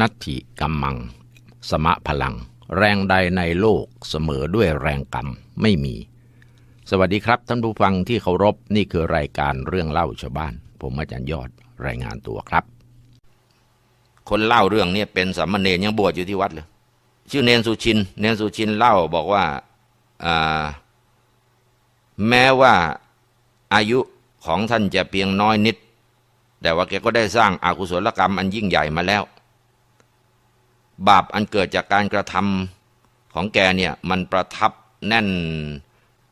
นัตถิกัมมัง สมะพลัง แรงใดในโลกเสมอด้วยแรงกรรมไม่มี สวัสดีครับท่านผู้ฟังที่เคารพนี่คือรายการเรื่องเล่าชาวบ้าน ผมอาจารย์ยอดรายงานตัวครับ คนเล่าเรื่องนี้เป็นสามเณรยังบวชอยู่ที่วัดเลยชื่อเนนสุชิน เนนสุชินเล่าบอกว่าแม้ว่าอายุของท่านจะเพียงน้อยนิด แต่ว่าแกก็ได้สร้างอากุศลกรรมอันยิ่งใหญ่มาแล้ว บาปอันเกิดจากการกระทำของแกเนี่ยมันประทับแน่น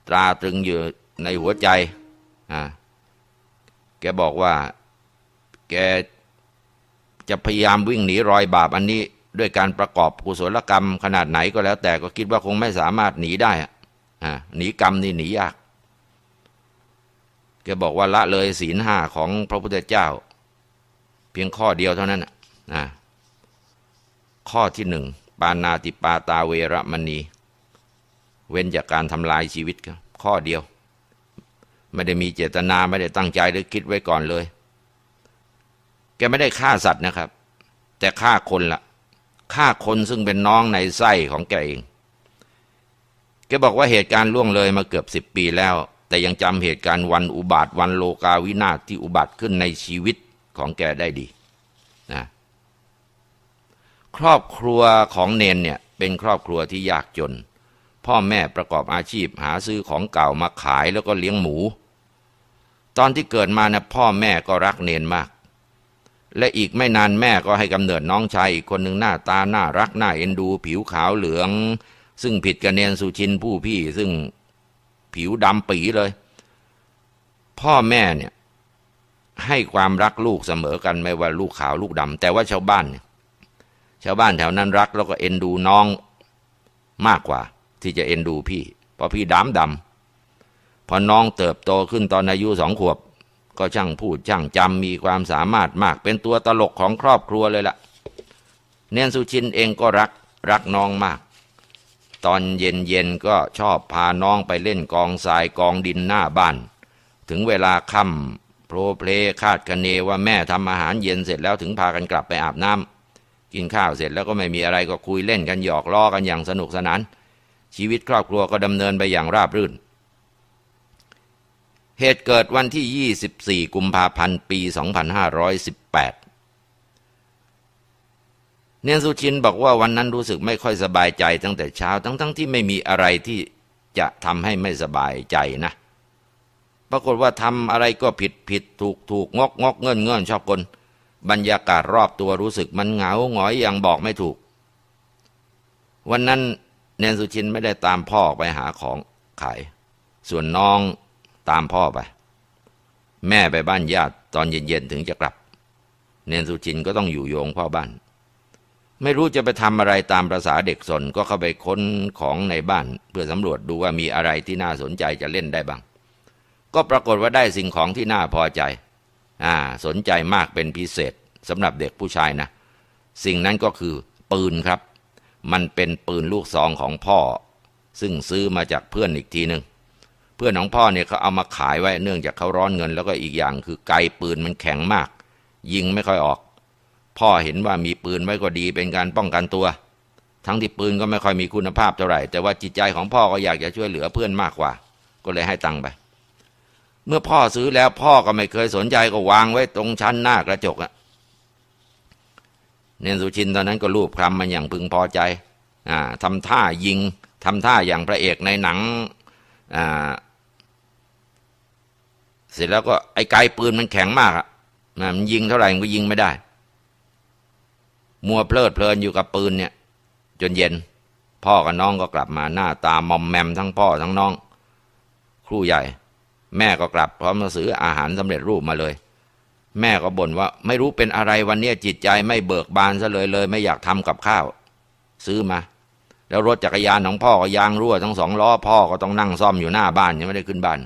ตราตรึงอยู่ในหัวใจอ่าแกบอกว่าแกจะพยายามวิ่งหนีรอยบาปอันนี้ด้วยการประกอบกุศลกรรมขนาดไหนก็แล้ว แต่ก็คิดว่าคงไม่สามารถหนีได้อ่าหนีกรรมนี่หนียากแกบอกว่าละเลยศีลห้าของพระพุทธเจ้า เพียงข้อเดียวเท่านั้นน่ะนะ ข้อที่หนึ่งปานาติปาตาเวรมณี เว้นจากการทำลายชีวิตครับข้อเดียว ไม่ได้มีเจตนาไม่ได้ตั้งใจหรือคิดไว้ก่อนเลย แกไม่ได้ฆ่าสัตว์นะครับ แต่ฆ่าคนละฆ่าคนซึ่งเป็นน้องในไส้ของแกเองแกบอกว่าเหตุการณ์ล่วงเลยมาเกือบสิบปีแล้ว แต่ยังจำเหตุการณ์วันอุบาทวันโลกาวินาศที่อุบัติขึ้นในชีวิตของแกได้ดี ครอบครัวของเนนเนี่ยเป็นครอบครัวที่ยากจน พ่อแม่ประกอบอาชีพหาซื้อของเก่ามาขายแล้วก็เลี้ยงหมู ตอนที่เกิดมานะพ่อแม่ก็รักเนนมาก และอีกไม่นานแม่ก็ให้กำเนิดน้องชายอีกคนหนึ่งหน้าตาน่ารักน่าเอ็นดู ผิวขาวเหลือง ซึ่งผิดกับเนนสุชินผู้พี่ซึ่งผิวดำปีเลย พ่อแม่เนี่ยให้ความรักลูกเสมอกันไม่ว่าลูกขาวลูกดำแต่ว่าชาวบ้านเนี่ย ชาวบ้านแถวนั้นรักแล้วก็เอ็นดูน้องมากกว่า ที่จะเอ็นดูพี่เพราะพี่ดำดำพอน้องเติบโตขึ้นตอนอายุสองขวบ ก็ช่างพูดช่างจำมีความสามารถมาก เป็นตัวตลกของครอบครัวเลยละ่ะ เนียนสุชินเองก็รักรักน้องมาก ตอนเย็นเย็นก็ชอบพาน้องไปเล่นกองทรายกองดินหน้าบ้าน ถึงเวลาค่ำโปรเพลคาดคะเนว่าแม่ทำอาหารเย็นเสร็จแล้วถึงพากันกลับไปอาบน้ำ กินข้าวเสร็จแล้วก็ไม่มีอะไรก็คุยเล่นกันหยอกล้อกันอย่างสนุกสนาน ชีวิตครอบครัวก็ดำเนินไปอย่างราบรื่น เหตุเกิดวันที่ 24 กุมภาพันธ์ ปี 2518 เนียนสุชินบอกว่าวันนั้นรู้สึกไม่ค่อยสบายใจตั้งแต่เช้า ทั้งๆทที่ไม่มีอะไรที่จะทำให้ไม่สบายใจนะปรากฏว่าทำอะไรก็ผิดผิดถูกถูกงกงกเงื่อนเงื่อนชอบกล บรรยากาศรอบตัวรู้สึกมันเหงาหงอยอย่างบอกไม่ถูก วันนั้นเนนสุชินไม่ได้ตามพ่อไปหาของขาย ส่วนน้องตามพ่อไป แม่ไปบ้านญาติตอนเย็นๆถึงจะกลับ เนนสุชินก็ต้องอยู่โยงพ่อบ้าน ไม่รู้จะไปทำอะไรตามประษาเด็กสนก็เข้าไปค้นของในบ้าน เพื่อสำรวจดูว่ามีอะไรที่น่าสนใจจะเล่นได้บ้าง ก็ปรากฏว่าได้สิ่งของที่น่าพอใจ อ่าสนใจมากเป็นพิเศษสำหรับเด็กผู้ชายนะ สิ่งนั้นก็คือปืนครับ มันเป็นปืนลูกซองของพ่อ ซึ่งซื้อมาจากเพื่อนอีกทีหนึ่งเพื่อนของพ่อเนี่ยเขาเอามาขายไว้เนื่องจากเขาร้อนเงิน แล้วก็อีกอย่างคือไกปืนมันแข็งมาก ยิงไม่ค่อยออก พ่อเห็นว่ามีปืนไว้ก็ดีเป็นการป้องกันตัว ทั้งที่ปืนก็ไม่ค่อยมีคุณภาพเท่าไหร่ แต่ว่าจิตใจของพ่อก็อยากจะช่วยเหลือเพื่อนมากกว่า ก็เลยให้ตังค์ไป เมื่อพ่อซื้อแล้วพ่อก็ไม่เคยสนใจก็วางไว้ตรงชั้นหน้ากระจกอะเนนสุชินตอนนั้นก็รูปคลำมันอย่างพึงพอใจอ่าทำท่ายิงทำท่าอย่างพระเอกในหนังอ่าเสร็จแล้วก็ไอ้ไกลปืนมันแข็งมากอะนะมันยิงเท่าไหร่มันก็ยิงไม่ได้ มัวเพลิดเพลินอยู่กับปืนเนี่ย จนเย็น พ่อกับน้องก็กลับมาหน้าตามอมแมมทั้งพ่อทั้งน้อง ครูใหญ่ แม่ก็กลับพร้อมมาซื้ออาหารสำเร็จรูปมาเลย แม่ก็บ่นว่าไม่รู้เป็นอะไรวันเนี้จิตใจไม่เบิกบานซะเลยเลย ไม่อยากทำกับข้าว ซื้อมา แล้วรถจักรยานของพ่อก็ยางรั่วทั้งสองล้อพ่อก็ต้องนั่งซ่อมอยู่หน้าบ้านยังไม่ได้ขึ้นบ้าน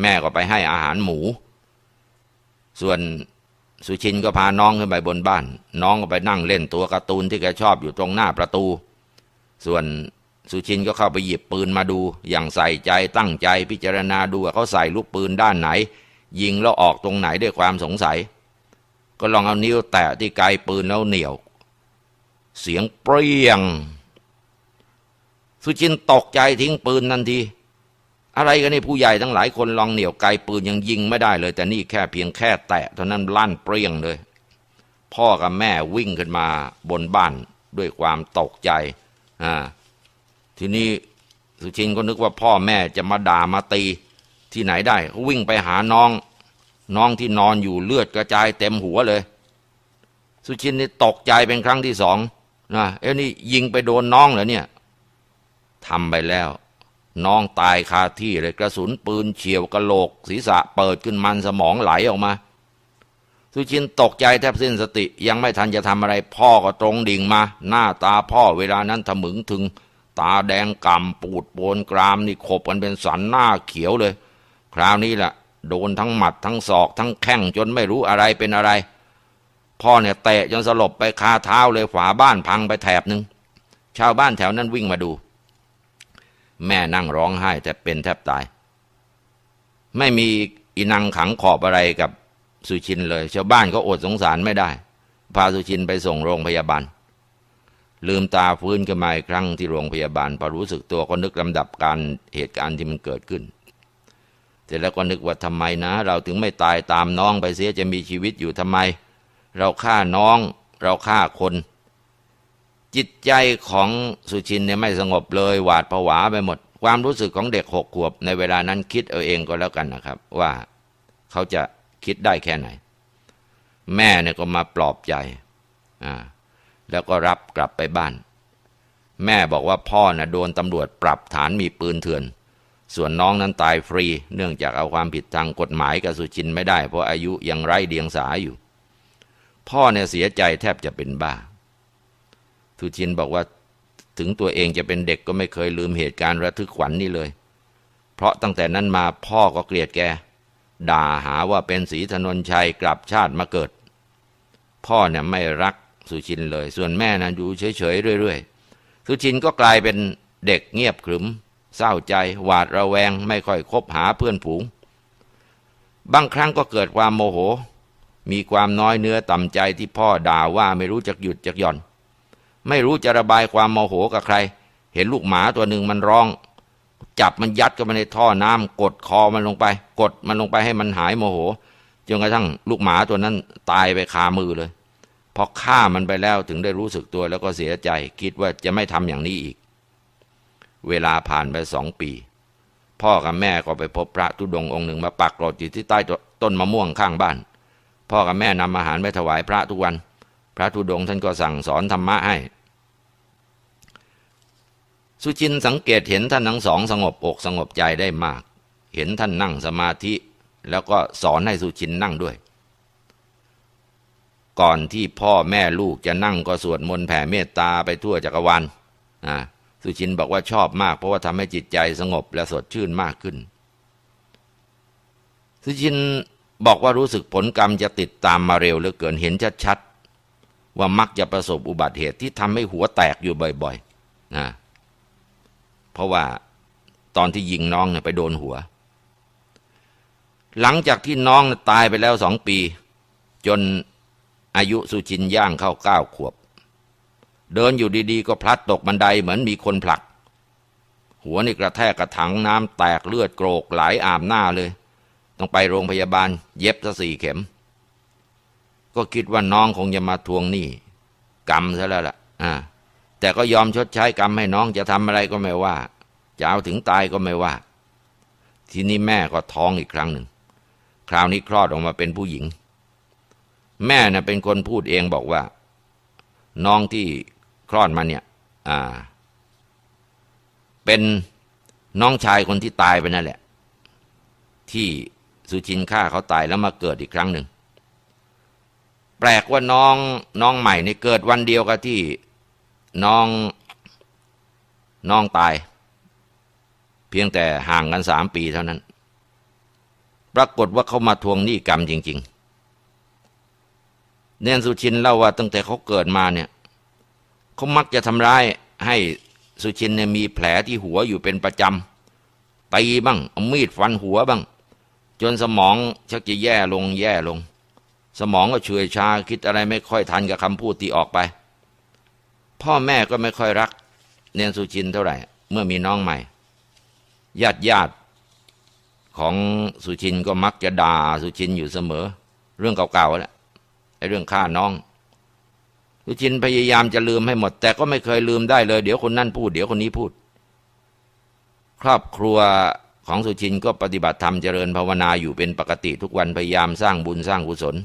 แม่ก็ไปให้อาหารหมู ส่วนสุชินก็พาน้องขึ้นไปบนบ้าน น้องก็ไปนั่งเล่นตัวการ์ตูนที่แกชอบอยู่ตรงหน้าประตู ส่วน สุชินก็เข้าไปหยิบปืนมาดู อย่างใส่ใจตั้งใจพิจารณาดูว่าเขาใส่ลูกปืนด้านไหน ยิงแล้วออกตรงไหนด้วยความสงสัย ก็ลองเอานิ้วแตะที่ไกลปืนแล้วเหนียว เสียงเปรี้ยง สุชินตกใจทิ้งปืนทันทีอะไรกันนี่ผู้ใหญ่ทั้งหลายคนลองเหนี่ยวไกลปืนยังยิงไม่ได้เลย แต่นี่แค่เพียงแค่แตะเท่านั้นลั่นเปรี้ยงเลย พ่อกับแม่วิ่งขึ้นมาบนบ้านด้วยความตกใจอ่า ทีนี้สุชินก็นึกว่าพ่อแม่จะมาด่ามาตีที่ไหนได้เขาวิ่งไปหาน้อง น้องที่นอนอยู่เลือดกระจายเต็มหัวเลย สุชินนี่ตกใจเป็นครั้งที่สองนะเอ้นี่ยิงไปโดนน้องเหรอเนี่ยทำไปแล้ว น้องตายคาที่เลยกระสุนปืนเฉียวกระโหลก ศีรษะเปิดขึ้นมันสมองไหลออกมา สุชินตกใจแทบสิ้นสติยังไม่ทันจะทำอะไร พ่อก็ตรงดิ่งมา หน้าตาพ่อเวลานั้นถมึงถึง ตาแดงก่ำปูดโปนกรามนี่ขบกันเป็นสันหน้าเขียวเลย คราวนี้แหละโดนทั้งหมัดทั้งศอก ทั้งแข้งจนไม่รู้อะไรเป็นอะไร พ่อเนี่ยเตะจนสลบไปคาเท้าเลยฝาบ้านพังไปแถบหนึ่งชาวบ้านแถวนั้นวิ่งมาดู แม่นั่งร้องไห้แทบเป็นแทบตาย ไม่มีอีนังขังขอบอะไรกับสุชินเลย ชาวบ้านก็อดสงสารไม่ได้ พาสุชินไปส่งโรงพยาบาล ลืมตาฟื้นขึ้นมาอีกครั้งที่โรงพยาบาลพอรู้สึกตัวก็นึกลำดับการเหตุการณ์ที่มันเกิดขึ้น เสร็จแล้วก็นึกว่าทำไมนะ เราถึงไม่ตายตามน้องไปเสียจะมีชีวิตอยู่ทำไม เราฆ่าน้อง เราฆ่าคน จิตใจของสุชินเนี่ยไม่สงบเลยหวาดผวาไปหมด ความรู้สึกของเด็กหกขวบ ในเวลานั้นคิดเอาเองก็แล้วกันนะครับ ว่าเขาจะคิดได้แค่ไหน แม่เนี่ยก็มาปลอบใจอ่า แล้วก็รับกลับไปบ้าน แม่บอกว่าพ่อน่ะโดนตำรวจปรับฐานมีปืนเถื่อน ส่วนน้องนั้นตายฟรี เนื่องจากเอาความผิดทางกฎหมายกับสุชินไม่ได้ เพราะอายุยังไร้เดียงสาอยู่ พ่อเนี่ยเสียใจแทบจะเป็นบ้า สุชินบอกว่าถึงตัวเองจะเป็นเด็กก็ไม่เคยลืมเหตุการณ์ระทึกขวัญนนี่เลย เพราะตั้งแต่นั้นมาพ่อก็เกลียดแก ด่าหาว่าเป็นสีถนนชัยกลับชาติมาเกิด พ่อเนี่ยไม่รัก สุชินเลย ส่วนแม่นะอยู่เฉยๆเรื่อยๆสุชินก็กลายเป็นเด็กเงียบขรึม เศร้าใจ หวาดระแวง ไม่ค่อยคบหาเพื่อนผูง บางครั้งก็เกิดความโมโห มีความน้อยเนื้อต่ำใจที่พ่อด่าว่าไม่รู้จักหยุดจักหย่อน ไม่รู้จะระบายความโมโหกับใคร เห็นลูกหมาตัวหนึ่งมันร้อง จับมันยัดเข้าไปในท่อน้ำกดคอมันลงไป กดมันลงไปให้มันหายโมโหจนกระทั่งลูกหมาตัวนั้นตายไปคามือเลย พอฆ่ามันไปแล้วถึงได้รู้สึกตัวแล้วก็เสียใจ คิดว่าจะไม่ทำอย่างนี้อีก เวลาผ่านไปสองปี พ่อกับแม่ก็ไปพบพระธุดงค์องค์หนึ่งมาปักกรดอยู่ที่ใต้ต้นมะม่วงข้างบ้าน พ่อกับแม่นำอาหารไปถวายพระทุกวัน พระธุดงค์ท่านก็สั่งสอนธรรมะให้ สุชินสังเกตเห็นท่านทั้งสองสงบอกสงบใจได้มาก เห็นท่านนั่งสมาธิ แล้วก็สอนให้สุชินนั่งด้วย ก่อนที่พ่อแม่ลูกจะนั่งก็สวดมนต์แผ่เมตตาไปทั่วจักรวาลสุชินบอกว่าชอบมาก เพราะว่าทำให้จิตใจสงบและสดชื่นมากขึ้น สุชินบอกว่ารู้สึกผลกรรมจะติดตามมาเร็วเหลือเกินเห็นชัดๆว่ามักจะประสบอุบัติเหตุที่ทำให้หัวแตกอยู่บ่อยๆนะเพราะว่าตอนที่ยิงน้องเนี่ยไปโดนหัว หลังจากที่น้องตายไปแล้วสองปี จน อายุสุชินย่างเข้าเก้าขวบ เดินอยู่ดีๆ ก็พลัดตกบันไดเหมือนมีคนผลัก หัวนี่กระแทกกระถังน้ำแตกเลือดโกรกไหลอาบหน้าเลย ต้องไปโรงพยาบาล เย็บซะสี่เข็ม ก็คิดว่าน้องคงจะมาทวงหนี้กรรมซะแล้วล่ะอ่าแต่ก็ยอมชดใช้กรรมให้น้องจะทำอะไรก็ไม่ว่า จะเอาถึงตายก็ไม่ว่า ทีนี้แม่ก็ท้องอีกครั้งหนึ่ง คราวนี้คลอดออกมาเป็นผู้หญิง แม่น่ะเป็นคนพูดเองบอกว่า น้องที่คลอดมาเนี่ย อ่า เป็นน้องชายคนที่ตายไปนั่นแหละ ที่สุชินฆ่าเขาตายแล้วมาเกิดอีกครั้งหนึ่ง แปลกว่าน้องน้องใหม่นี่เกิดวันเดียวกับที่น้องน้องตาย เพียงแต่ห่างกันสามปีเท่านั้น ปรากฏว่าเขามาทวงหนี้กรรมจริง ๆ เนนสุชินเล่าว่าตั้งแต่เขาเกิดมาเนี่ยเขามักจะทำร้ายให้สุชินเนี่ยมีแผลที่หัวอยู่เป็นประจำตีบ้างเอามีดฟันหัวบ้าง จนสมองชักจะแย่ลงแย่ลง สมองก็เฉื่อยชาคิดอะไรไม่ค่อยทันกับคำพูดที่ออกไป พ่อแม่ก็ไม่ค่อยรัก เนนสุชินเท่าไหร่ เมื่อมีน้องใหม่ญาติญาติของสุชินก็มักจะด่าสุชินอยู่เสมอ เรื่องเก่าๆแหละ ไอ้เรื่องฆ่าน้องสุชินพยายามจะลืมให้หมด แต่ก็ไม่เคยลืมได้เลย เดี๋ยวคนนั่นพูด เดี๋ยวคนนี้พูด ครอบครัวของสุชินก็ปฏิบัติธรรมเจริญภาวนาอยู่เป็นปกติทุกวันพยายามสร้างบุญสร้างกุศล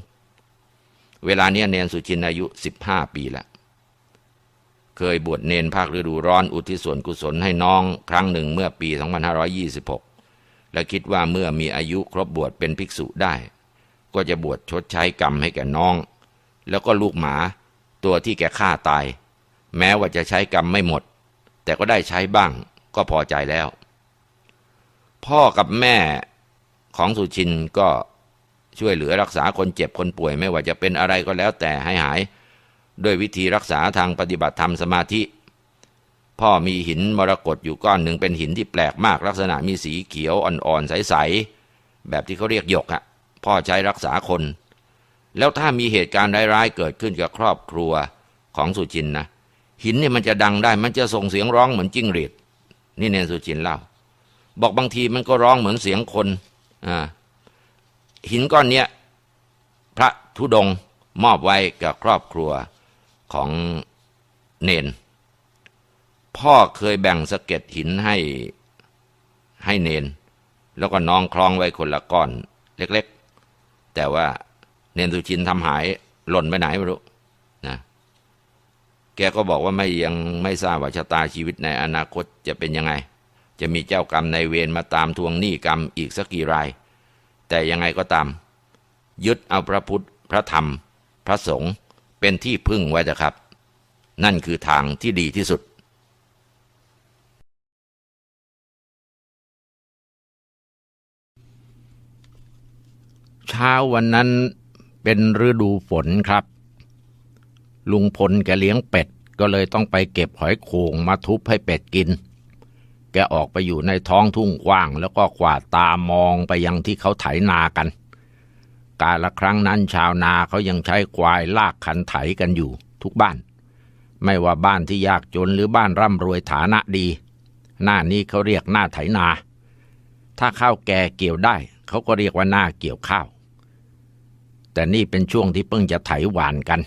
เวลาเนี้ยเนนสุชินอายุสิบห้าปีแล้วเคยบวชเนนภาคฤดูร้อนอุทิศส่วนกุศลให้น้องครั้งหนึ่งเมื่อปี 2526 และคิดว่าเมื่อมีอายุครบบวชเป็นภิกษุได้ ก็จะบวชชดใช้กรรมให้แก่น้อง แล้วก็ลูกหมาตัวที่แกฆ่าตาย แม้ว่าจะใช้กรรมไม่หมด แต่ก็ได้ใช้บ้างก็พอใจแล้ว พ่อกับแม่ของสุชินก็ช่วยเหลือรักษาคนเจ็บคนป่วย ไม่ว่าจะเป็นอะไรก็แล้วแต่ให้หาย ด้วยวิธีรักษาทางปฏิบัติธรรมสมาธิ พ่อมีหินมรกตอยู่ก้อนหนึ่งเป็นหินที่แปลกมากลักษณะมีสีเขียวอ่อนๆใสๆแบบที่เขาเรียกหยกอะ พ่อใช้รักษาคน แล้วถ้ามีเหตุการณ์ร้ายๆเกิดขึ้นกับครอบครัวของสุจินนะหินเนี่ยมันจะดังได้มันจะส่งเสียงร้องเหมือนจิ้งหรีดนี่เนนสุจินเล่า บอกบางทีมันก็ร้องเหมือนเสียงคนอ่าหินก้อนเนี้ยพระธุดงมอบไว้กับครอบครัวของเนน พ่อเคยแบ่งสะเก็ดหินให้ให้เนน แล้วก็น้องคล้องไว้คนละก้อน เล็ก แต่ว่าเนนสุชินทำหายหล่นไปไหนไม่รู้นะแกก็บอกว่าไม่ยังไม่ทราบว่าชะตาชีวิตในอนาคตจะเป็นยังไง จะมีเจ้ากรรมในเวรมาตามทวงหนี้กรรมอีกสักกี่ราย แต่ยังไงก็ตาม ยึดเอาพระพุทธพระธรรม พระสงฆ์เป็นที่พึ่งไว้เถอะครับ นั่นคือทางที่ดีที่สุด เช้าวันนั้นเป็นฤดูฝนครับ ลุงพลแกเลี้ยงเป็ด ก็เลยต้องไปเก็บหอยโข่งมาทุบให้เป็ดกิน แกออกไปอยู่ในท้องทุ่งกว้าง แล้วก็กวาดตามองไปยังที่เขาไถนากัน กาละครั้งนั้นชาวนาเขายังใช้ควายลากขันไถกันอยู่ทุกบ้าน ไม่ว่าบ้านที่ยากจนหรือบ้านร่ำรวยฐานะดี หน้านี้เขาเรียกหน้าไถนา ถ้าข้าวแก่เกี่ยวได้ เขาก็เรียกว่าหน้าเกี่ยวข้าว แต่นี่เป็นช่วงที่เพิ่งจะไถหวานกัน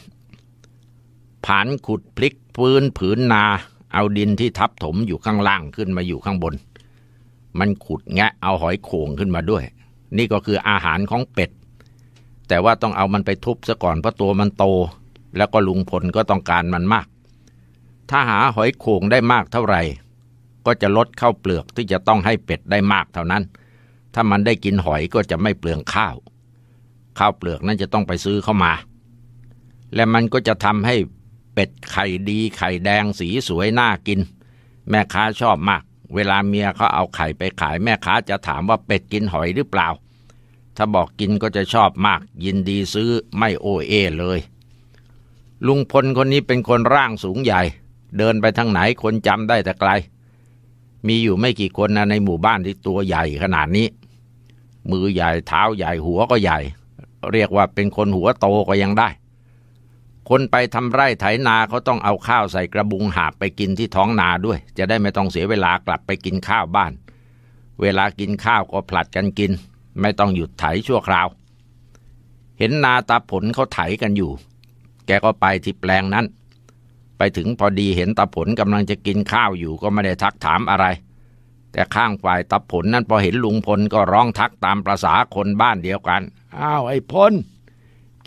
ผานขุดพลิกพื้นผืนนา เอาดินที่ทับถมอยู่ข้างล่างขึ้นมาอยู่ข้างบน มันขุดแงะเอาหอยโข่งขึ้นมาด้วย นี่ก็คืออาหารของเป็ด แต่ว่าต้องเอามันไปทุบซะก่อนเพราะตัวมันโต แล้วก็ลุงพลก็ต้องการมันมาก ถ้าหาหอยโข่งได้มากเท่าไหร่ ก็จะลดข้าวเปลือกที่จะต้องให้เป็ดได้มากเท่านั้น ถ้ามันได้กินหอยก็จะไม่เปลืองข้าว ข้าวเปลือกนั้นจะต้องไปซื้อเข้ามา และมันก็จะทำให้เป็ดไข่ดีไข่แดงสีสวยน่ากิน แม่ค้าชอบมาก เวลาเมียเขาเอาไข่ไปขายแม่ค้าจะถามว่าเป็ดกินหอยหรือเปล่า ถ้าบอกกินก็จะชอบมาก ยินดีซื้อไม่โอเอเลย ลุงพลคนนี้เป็นคนร่างสูงใหญ่ เดินไปทางไหนคนจำได้แต่ไกล มีอยู่ไม่กี่คนนะในหมู่บ้านที่ตัวใหญ่ขนาดนี้ มือใหญ่เท้าใหญ่หัวก็ใหญ่ เรียกว่าเป็นคนหัวโตก็ยังได้ คนไปทำไร่ไถนาเขาต้องเอาข้าวใส่กระบุงหาบไปกินที่ท้องนาด้วย จะได้ไม่ต้องเสียเวลากลับไปกินข้าวบ้าน เวลากินข้าวก็ผลัดกันกิน ไม่ต้องหยุดไถชั่วคราว เห็นนาตาผลเขาไถกันอยู่ แกก็ไปที่แปลงนั้น ไปถึงพอดีเห็นตาผลกำลังจะกินข้าวอยู่ก็ไม่ได้ทักถามอะไร แต่ข้างฝ่ายตาผลนั้นพอเห็นลุงพลก็ร้องทักตามประษาคนบ้านเดียวกัน อ้าวไอ้พล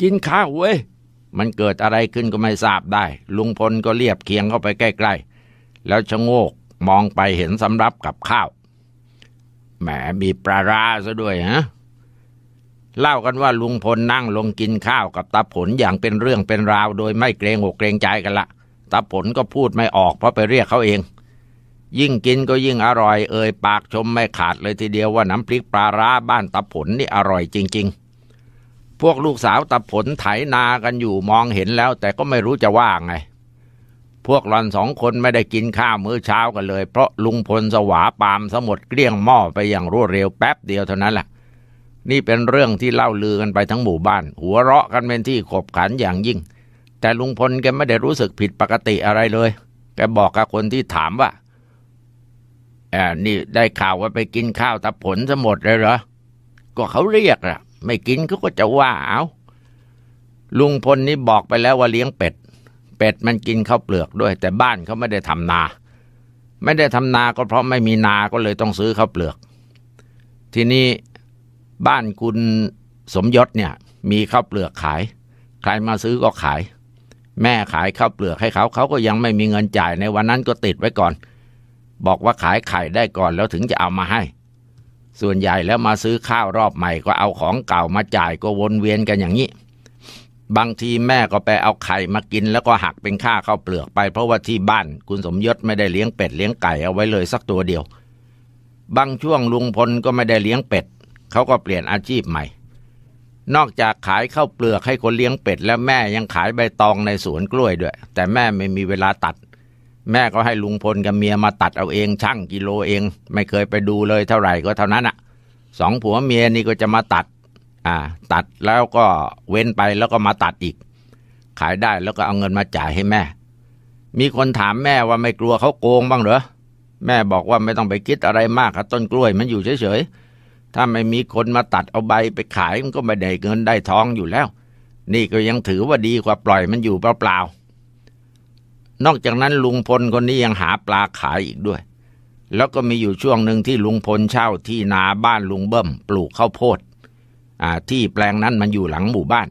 กินข้าวเว้ย มันเกิดอะไรขึ้นก็ไม่ทราบได้ ลุงพลก็เรียบเคียงเข้าไปใกล้ๆ แล้วชะโงกมองไปเห็นสำรับกับข้าว แหมมีปลาราซะด้วยฮะ เล่ากันว่าลุงพลนั่งลงกินข้าวกับตาผลอย่างเป็นเรื่องเป็นราว โดยไม่เกรงอกเกรงใจกันละตาผลก็พูดไม่ออกเพราะไปเรียกเขาเอง ยิ่งกินก็ยิ่งอร่อย เอ่ยปากชมไม่ขาดเลยทีเดียวว่าน้ำพริกปลาร้าบ้านตาผลนี่อร่อยจริง ๆ พวกลูกสาวตาผลไถนากันอยู่มองเห็นแล้ว แต่ก็ไม่รู้จะว่าไง พวกหลอนสองคนไม่ได้กินข้าวมื้อเช้ากันเลย เพราะลุงพลสวาปามสมดเกลี้ยงหม้อไปอย่างรวดเร็วแป๊บเดียวเท่านั้นแหละนี่เป็นเรื่องที่เล่าลือกันไปทั้งหมู่บ้าน หัวเราะกันเป็นที่ขบขันอย่างยิ่ง แต่ลุงพลแกไม่ได้รู้สึกผิดปกติอะไรเลย แกบอกกับคนที่ถามว่า แอบนี่ได้ข่าวว่าไปกินข้าวตะผลซะหมดเลยเหรอ ก็เขาเรียกอะไม่กินเขาก็จะว่าเอาลุงพลนี่บอกไปแล้วว่าเลี้ยงเป็ด เป็ดมันกินข้าวเปลือกด้วย แต่บ้านเขาไม่ได้ทำนา ไม่ได้ทำนาก็เพราะไม่มีนาก็เลยต้องซื้อข้าวเปลือก ทีนี้บ้านคุณสมยศเนี่ย มีข้าวเปลือกขาย ใครมาซื้อก็ขาย แม่ขายข้าวเปลือกให้เขาเขาก็ยังไม่มีเงินจ่ายในวันนั้นก็ติดไว้ก่อน บอกว่าขายไข่ได้ก่อนแล้วถึงจะเอามาให้ ส่วนใหญ่แล้วมาซื้อข้าวรอบใหม่ก็เอาของเก่ามาจ่ายก็วนเวียนกันอย่างนี้ บางทีแม่ก็ไปเอาไข่มากิน แล้วก็หักเป็นค่าข้าวเปลือกไป เพราะว่าที่บ้านคุณสมยศไม่ได้เลี้ยงเป็ดเลี้ยงไก่เอาไว้เลยสักตัวเดียว บางช่วงลุงพลก็ไม่ได้เลี้ยงเป็ดเขาก็เปลี่ยนอาชีพใหม่ นอกจากขายข้าวเปลือกให้คนเลี้ยงเป็ด แล้วแม่ยังขายใบตองในสวนกล้วยด้วย แต่แม่ไม่มีเวลาตัด แม่ก็ให้ลุงพลกับเมียมาตัดเอาเองช่างกิโลเอง ไม่เคยไปดูเลยเท่าไหร่ก็เท่านั้นอะสองผัวเมียนี่ก็จะมาตัด อ่า ตัดแล้วก็เว้นไปแล้วก็มาตัดอีก ขายได้แล้วก็เอาเงินมาจ่ายให้แม่ มีคนถามแม่ว่าไม่กลัวเขาโกงบ้างเหรอแม่บอกว่าไม่ต้องไปคิดอะไรมากครับต้นกล้วยมันอยู่เฉยๆถ้าไม่มีคนมาตัดเอาใบไปขายมันก็ไม่ได้เงินได้ทองอยู่แล้ว นี่ก็ยังถือว่าดีกว่าปล่อยมันอยู่เปล่าๆ นอกจากนั้นลุงพลคนนี้ยังหาปลาขายอีกด้วย แล้วก็มีอยู่ช่วงหนึ่งที่ลุงพลเช่าที่นาบ้านลุงเบิ้มปลูกข้าวโพดอ่าที่แปลงนั้นมันอยู่หลังหมู่บ้าน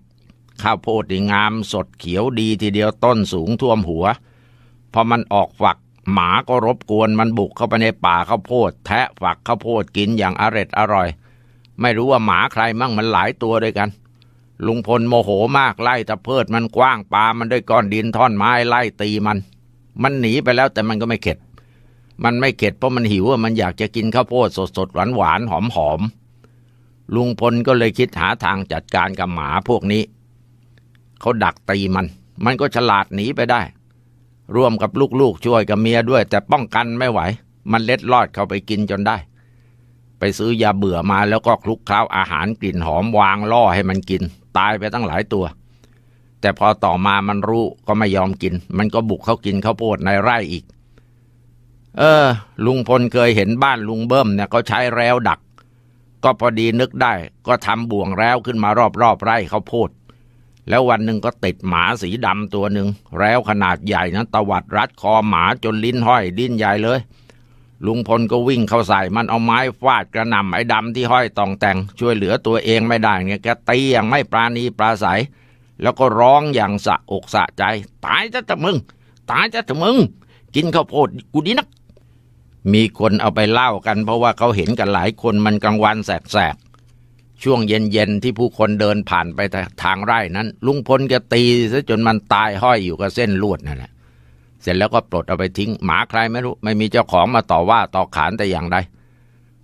ข้าวโพดนี่งามสดเขียวดีทีเดียวต้นสูงท่วมหัว พอมันออกฝักหมาก็รบกวนมันบุกเข้าไปในป่าข้าวโพด แทะฝักข้าวโพดกินอย่างอร็ดอร่อย ไม่รู้ว่าหมาใครมั่งมันหลายตัวด้วยกัน ลุงพลโมโหมากไล่ตะเพิดมันกว้างปามันด้วยก้อนดินท่อนไม้ไล่ตีมัน มันหนีไปแล้วแต่มันก็ไม่เข็ด มันไม่เข็ดเพราะมันหิวมันอยากจะกินข้าวโพดสดสดหวานหวานหอมหอมลุงพลก็เลยคิดหาทางจัดการกับหมาพวกนี้ เขาดักตีมัน มันก็ฉลาดหนีไปได้ ร่วมกับลูกๆช่วยกับเมียด้วย แต่ป้องกันไม่ไหว มันเล็ดลอดเข้าไปกินจนได้ ไปซื้อยาเบื่อมาแล้วก็คลุกเคล้าอาหารกลิ่นหอมวางล่อให้มันกิน ตายไปตั้งหลายตัว แต่พอต่อมามันรู้ก็ไม่ยอมกิน มันก็บุกเขากินข้าวโพดในไร่อีก เออ ลุงพลเคยเห็นบ้านลุงเบิ้มเนี่ยเขาใช้แร้วดัก ก็พอดีนึกได้ ก็ทำบ่วงแร้วขึ้นมารอบๆไร่ข้าวโพด แล้ววันหนึ่งก็ติดหมาสีดำตัวหนึ่งแล้วขนาดใหญ่นั้นตวัดรัดคอหมาจนลิ้นห้อยดิ้นใหญ่เลย ลุงพลก็วิ่งเข้าใส่มันเอาไม้ฟาดกระหน่ำไอ้ดำที่ห้อยตองแต่ง ช่วยเหลือตัวเองไม่ได้เนี่ยแกตีอย่างไม่ปราณีปราศัย แล้วก็ร้องอย่างสะอกสะใจ ตายจะจะมึง ตายจะจะมึง กินข้าวโพดกูดีนัก มีคนเอาไปเล่ากัน เพราะว่าเขาเห็นกันหลายคนมันกลางวันแสกๆช่วงเย็นๆที่ผู้คนเดินผ่านไปทางไร่นั้น ลุงพลก็ตีซะจนมันตายห้อยอยู่กับเส้นลวดนั่นแหละ เสร็จแล้วก็ปลดเอาไปทิ้งหมาใครไม่รู้ ไม่มีเจ้าของมาต่อว่าต่อขานแต่อย่างใด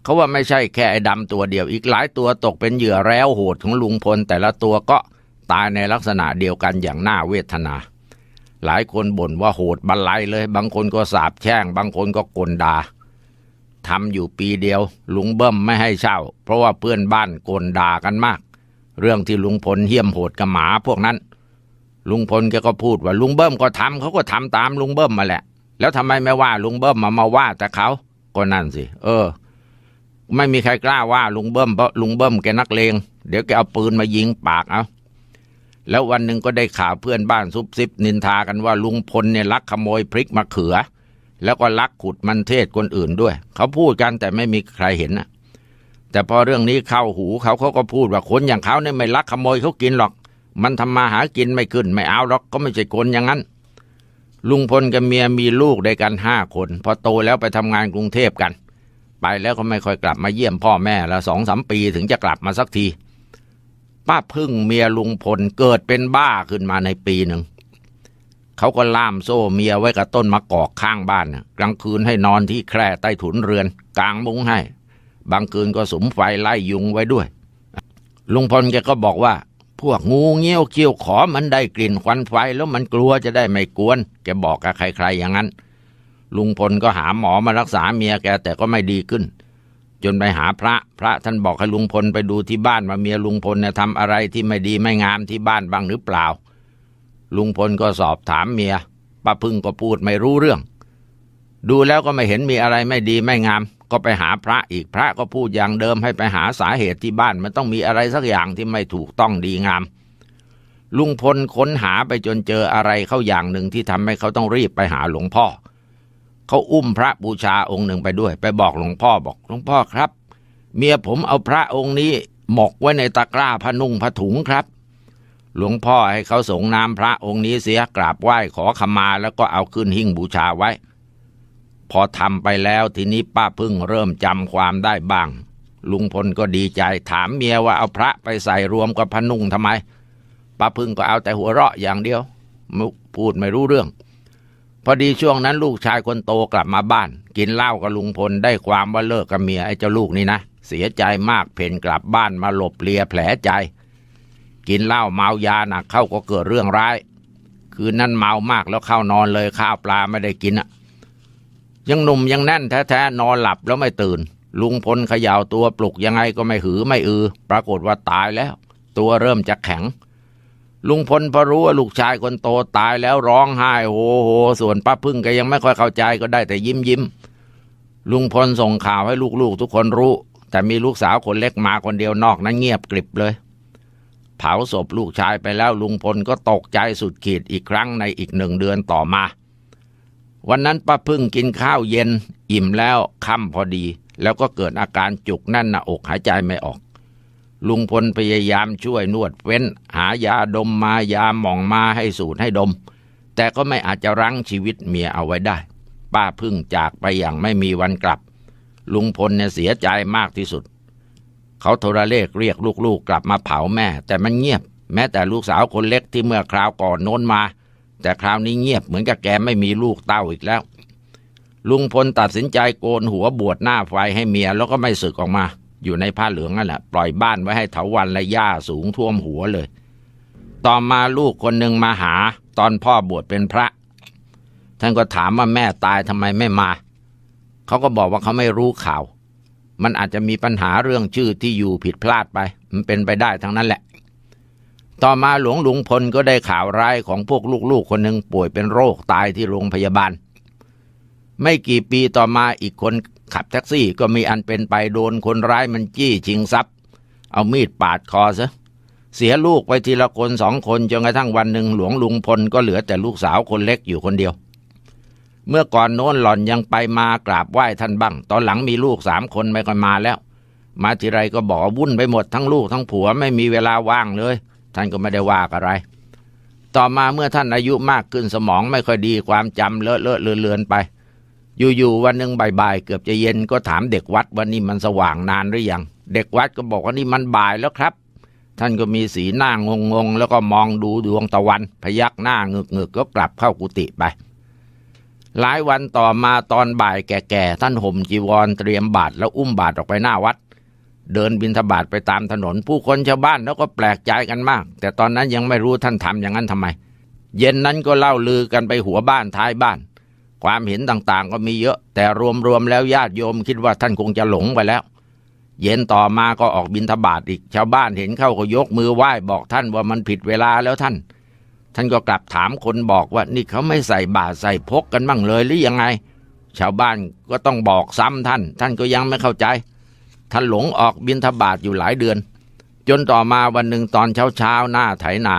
เขาว่าไม่ใช่แค่ไอ้ดำตัวเดียวอีกหลายตัวตกเป็นเหยื่อแล้วโหดของลุงพล แต่ละตัวก็ตายในลักษณะเดียวกันอย่างน่าเวทนา หลายคนบ่นว่าโหดบันไลเลย บางคนก็สาบแช่ง บางคนก็กลดาทำอยู่ปีเดียว ลุงเบิ้มไม่ให้เช่า เพราะว่าเพื่อนบ้านกลดากันมาก เรื่องที่ลุงพลเหี้ยมโหดกับหมาพวกนั้น ลุงพลแกก็พูดว่าลุงเบิ้มก็ทำเขาก็ทำตามลุงเบิ้มมาแหละ แล้วทำไมไม่ว่าลุงเบิ้มมามาว่าแต่เขาก็นั่นสิ เออ ไม่มีใครกล้าว่าลุงเบิ้มเพราะลุงเบิ้มแกนักเลงเดี๋ยวแกเอาปืนมายิงปากเอาแล้ววันหนึ่งก็ได้ข่าวเพื่อนบ้านซุบซิบนินทากันว่าลุงพลเนี่ยลักขโมยพริกมะเขือ แล้วก็ลักขุดมันเทศคนอื่นด้วย เขาพูดกันแต่ไม่มีใครเห็นนะแต่พอเรื่องนี้เข้าหูเขาเขาก็พูดว่าคนอย่างเขาเนี่ยไม่ลักขโมยเขากินหรอก มันทำมาหากินไม่ขึ้นไม่เอาหรอกก็ไม่ใช่คนอย่างนั้น ลุงพลกับเมียมีลูกด้วยกันห้าคน พอโตแล้วไปทำงานกรุงเทพกัน ไปแล้วก็ไม่ค่อยกลับมาเยี่ยมพ่อแม่ละสองสามปีถึงจะกลับมาสักที ป้าพึ่งเมียลุงพลเกิดเป็นบ้าขึ้นมาในปีหนึ่งเขาก็ล่ามโซ่เมียไว้กับต้นมะกอกข้างบ้านนะกลางคืนให้นอนที่แคร่ใต้ถุนเรือน กลางมุ้งให้ บางคืนก็สมไฟไล่ยุงไว้ด้วย ลุงพลแกก็บอกว่า พวกงูเงี้ยวเขี้ยวขอมันได้กลิ่นควันไฟแล้วมันกลัวจะได้ไม่กวนแกบอกกับใครๆอย่างนั้น ลุงพลก็หาหมอมารักษาเมียแกแต่ก็ไม่ดีขึ้น จนไปหาพระ พระท่านบอกให้ลุงพลไปดูที่บ้านว่าเมียลุงพลเนี่ยทำอะไรที่ไม่ดีไม่งามที่บ้านบ้างหรือเปล่า ลุงพลก็สอบถามเมียป้าพึ่งก็พูดไม่รู้เรื่อง ดูแล้วก็ไม่เห็นมีอะไรไม่ดีไม่งาม ก็ไปหาพระอีกพระก็พูดอย่างเดิมให้ไปหาสาเหตุที่บ้านมันต้องมีอะไรสักอย่างที่ไม่ถูกต้องดีงาม ลุงพลค้นหาไปจนเจออะไรเข้าอย่างหนึ่งที่ทำให้เขาต้องรีบไปหาหลวงพ่อ เขาอุ้มพระบูชาองค์หนึ่งไปด้วย ไปบอกหลวงพ่อบอกหลวงพ่อครับ เมียผมเอาพระองค์นี้หมกไว้ในตะกร้าพนุ่งผ้าถุงครับหลวงพ่อให้เขาส่งน้ำพระองค์นี้เสียกราบไหว้ขอขมาแล้วก็เอาขึ้นหิ้งบูชาไว้ พอทำไปแล้วทีนี้ป้าพึ่งเริ่มจำความได้บ้าง ลุงพลก็ดีใจถามเมียว่าเอาพระไปใส่รวมกับพนุ่งทำไมป้าพึ่งก็เอาแต่หัวเราะอย่างเดียว พูดไม่รู้เรื่อง พอดีช่วงนั้นลูกชายคนโตกลับมาบ้าน กินเหล้ากับลุงพลได้ความว่าเลิกกับเมียไอ้เจ้าลูกนี่นะ เสียใจมากเพ่นกลับบ้านมาหลบเลียแผลใจ กินเหล้าเมายาหนักเข้าก็เกิดเรื่องร้าย คืนนั้นเมามากแล้วเข้านอนเลยข้าวปลาไม่ได้กินอะ ยังหนุ่มยังแน่นแท้ๆนอนหลับแล้วไม่ตื่น ลุงพลเขย่าตัวปลุกยังไงก็ไม่หือไม่อือ ปรากฏว่าตายแล้ว ตัวเริ่มจะแข็ง ลุงพลพอรู้ว่าลูกชายคนโตตายแล้วร้องไห้โหโหส่วนป้าพึ่งก็ยังไม่ค่อยเข้าใจก็ได้แต่ยิ้มยิ้มลุงพลส่งข่าวให้ลูกๆ ทุกคนรู้ แต่มีลูกสาวคนเล็กมาคนเดียวนอกนั้นเงียบกริบเลย เผาศพลูกชายไปแล้วลุงพลก็ตกใจสุดขีดอีกครั้งในอีกหนึ่งเดือนต่อมา วันนั้นป้าพึ่งกินข้าวเย็น อิ่มแล้วค่ำพอดี แล้วก็เกิดอาการจุกแน่นหน้าอกหายใจไม่ออก ลุงพลพยายามช่วยนวดเว้น หายาดมมายาหม่องมาให้สูตรให้ดม แต่ก็ไม่อาจจะรั้งชีวิตเมียเอาไว้ได้ ป้าพึ่งจากไปอย่างไม่มีวันกลับ ลุงพลเนี่ยเสียใจมากที่สุด เขาโทรเลขเรียกลูกๆกลับมาเผาแม่ แต่มันเงียบ แม้แต่ลูกสาวคนเล็กที่เมื่อคราวก่อนโน้นมา แต่คราวนี้เงียบเหมือนกับแกไม่มีลูกเต้าอีกแล้ว ลุงพลตัดสินใจโกนหัวบวชหน้าไฟให้เมียแล้วก็ไม่สึกออกมา อยู่ในผ้าเหลืองนั่นแหละปล่อยบ้านไว้ให้เถาวันและหญ้าสูงท่วมหัวเลย ต่อมาลูกคนหนึ่งมาหา ตอนพ่อบวชเป็นพระ ท่านก็ถามว่าแม่ตายทำไมไม่มา เขาก็บอกว่าเขาไม่รู้ข่าว มันอาจจะมีปัญหาเรื่องชื่อที่อยู่ผิดพลาดไป มันเป็นไปได้ทั้งนั้นแหละ ต่อมาหลวงลวงพลก็ได้ข่าวร้ายของพวกลูกๆคนหนึ่งป่วยเป็นโรคตายที่โรงพยาบาล ไม่กี่ปีต่อมาอีกคนขับแท็กซี่ก็มีอันเป็นไปโดนคนร้ายมันจี้ชิงทรัพย์ เอามีดปาดคอซะเสียลูกไปทีละคนสองคนจนกระทั่งวันหนึ่งหลวงลุงพลก็เหลือแต่ลูกสาวคนเล็กอยู่คนเดียว เมื่อก่อนโน้นหล่อนยังไปมากราบไหว้ท่านบ้าง ตอนหลังมีลูกสามคนไม่ค่อยมาแล้ว มาทีไรก็บอกวุ่นไปหมดทั้งลูกทั้งผัวไม่มีเวลาว่างเลย ท่านก็ไม่ได้ว่าอะไร ต่อมาเมื่อท่านอายุมากขึ้นสมองไม่ค่อยดีความจำเลอะเลอะเลือนไป อยู่ๆวันหนึ่งบ่ายๆเกือบจะเย็นก็ถามเด็กวัดว่านี่มันสว่างนานหรือยัง เด็กวัดก็บอกว่านี่มันบ่ายแล้วครับ ท่านก็มีสีหน้างงงๆแล้วก็มองดูดวงตะวัน พยักหน้าเงึกๆกก็กลับเข้ากุฏิไปหลายวันต่อมาตอนบ่ายแก่ๆท่านห่มจีวรเตรียมบาตรแล้วอุ้มบาตรออกไปหน้าวัด เดินบินทบาทไปตามถนน ผู้คนชาวบ้านแล้วก็แปลกใจกันมาก แต่ตอนนั้นยังไม่รู้ท่านทำอย่างนั้นทำไม เย็นนั้นก็เล่าลือกันไปหัวบ้านท้ายบ้าน ความเห็นต่างๆก็มีเยอะ แต่รวมๆแล้วญาติโยมคิดว่าท่านคงจะหลงไปแล้ว เย็นต่อมาก็ออกบินทบาทอีกชาวบ้านเห็นเข้าก็ยกมือไหว้บอกท่านว่ามันผิดเวลาแล้วท่าน ท่านก็กลับถามคนบอกว่านี่เขาไม่ใส่บาตรใส่พกกันบ้างเลยหรือยังไง ชาวบ้านก็ต้องบอกซ้ำท่าน ท่านก็ยังไม่เข้าใจ ท่านหลงออกบินทบาทอยู่หลายเดือน จนต่อมาวันหนึ่งตอนเช้าเช้าๆหน้าไถนา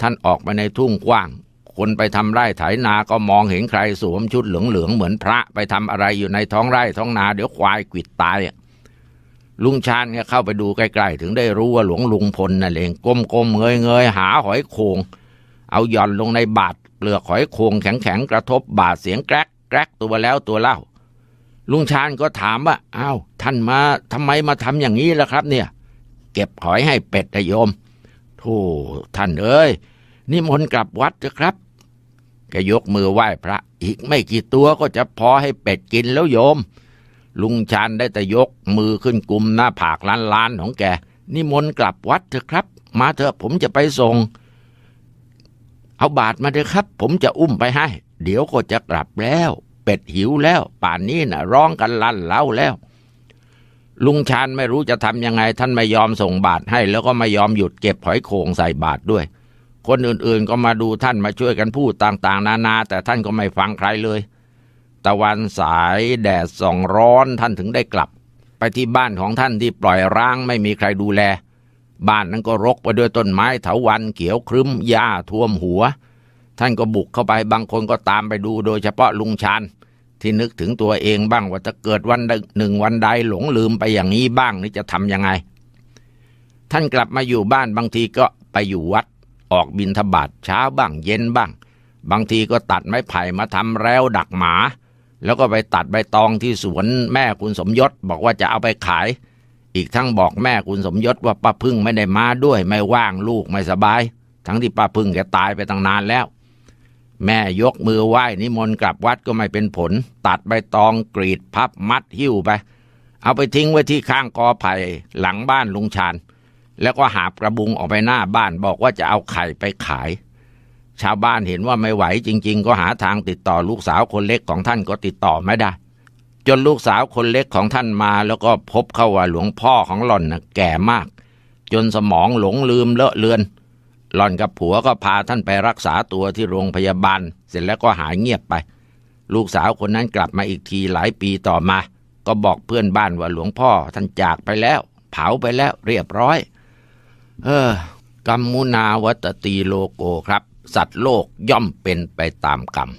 ท่านออกไปในทุ่งกว้าง คนไปทำไร่ไถนาก็มองเห็นใครสวมชุดเหลืองๆเหมือนพระไปทำอะไรอยู่ในท้องไร่ท้องนาเดี๋ยวควายกิดตายลุงชาญก็เข้าไปดูใกล้ๆ ถึงได้รู้ว่าหลวงลุงพลนั่นเองก้มๆเงยๆหาหอยโขงเอาหย่อนลงในบาดเปลือกหอยโขงแข็งๆกระทบบาดเสียงแกรกแกรกตัวแล้วตัวเล่า ลุงชาญก็ถามว่าอ้าวท่านมาทำไมมาทำอย่างนี้ล่ะครับ เนี่ย เก็บหอยให้เป็ดนะโยมโธ่ท่านเอ้ยนิมนต์กลับวัดเถอะครับแกยกมือไหว้พระ อีกไม่กี่ตัวก็จะพอให้เป็ดกินแล้วโยม ลุงชาญได้แต่ยกมือขึ้นกุมหน้าผากล้านๆของแกนิมนต์กลับวัดเถอะครับ มาเถอะผมจะไปส่ง เอาบาทมาเถอะครับ ผมจะอุ้มไปให้ เดี๋ยวก็จะกลับแล้ว เป็ดหิวแล้ว ป่านนี้น่ะ ร้องกันลั่นเล่าแล้ว ลุงชาญไม่รู้จะทำยังไง ท่านไม่ยอมส่งบาทให้ แล้วก็ไม่ยอมหยุดเก็บหอยโขงใส่บาทด้วย คนอื่นๆก็มาดูท่านมาช่วยกันพูดต่างๆ นานา แต่ท่านก็ไม่ฟังใครเลย ตะวันสายแดดส่องร้อนท่านถึงได้กลับ ไปที่บ้านของท่านที่ปล่อยร้างไม่มีใครดูแล บ้านนั้นก็รกไปด้วยต้นไม้เถาวันเขียวครึ้มหญ้าท่วมหัว ท่านก็บุกเข้าไปบางคนก็ตามไปดูโดยเฉพาะลุงชานที่นึกถึงตัวเองบ้างว่าจะเกิดวันหนึ่งวันใดหลงลืมไปอย่างนี้บ้างนี่จะทำยังไง ท่านกลับมาอยู่บ้านบางทีก็ไปอยู่วัด ออกบินทบาทเช้าบ้างเย็นบ้าง บางทีก็ตัดไม้ไผ่มาทำแล้วดักหมา แล้วก็ไปตัดใบตองที่สวนแม่คุณสมยศบอกว่าจะเอาไปขาย อีกทั้งบอกแม่คุณสมยศว่าป้าพึ่งไม่ได้มาด้วยไม่ว่างลูกไม่สบาย ทั้งที่ป้าพึ่งแกตายไปตั้งนานแล้ว แม่ยกมือไหว้นิมนต์กลับวัดก็ไม่เป็นผล ตัดใบตองกรีดพับมัดหิ้วไป เอาไปทิ้งไว้ที่ข้างกอไผ่หลังบ้านลุงชานแล้วก็หาบกระบุงออกไปหน้าบ้านบอกว่าจะเอาไข่ไปขาย ชาวบ้านเห็นว่าไม่ไหวจริง ๆ ก็หาทางติดต่อลูกสาวคนเล็กของท่านก็ติดต่อไม่ได้ จนลูกสาวคนเล็กของท่านมา แล้วก็พบเข้าว่าหลวงพ่อของหล่อนนะแก่มาก จนสมองหลงลืมเลอะเลือน หล่อนกับผัวก็พาท่านไปรักษาตัวที่โรงพยาบาล เสร็จแล้วก็หายเงียบไป ลูกสาวคนนั้นกลับมาอีกทีหลายปีต่อมา ก็บอกเพื่อนบ้านว่าหลวงพ่อท่านจากไปแล้ว เผาไปแล้วเรียบร้อย เออกรรมมุนาวัตตีโลโกครับ สัตว์โลกย่อมเป็นไปตามกรรม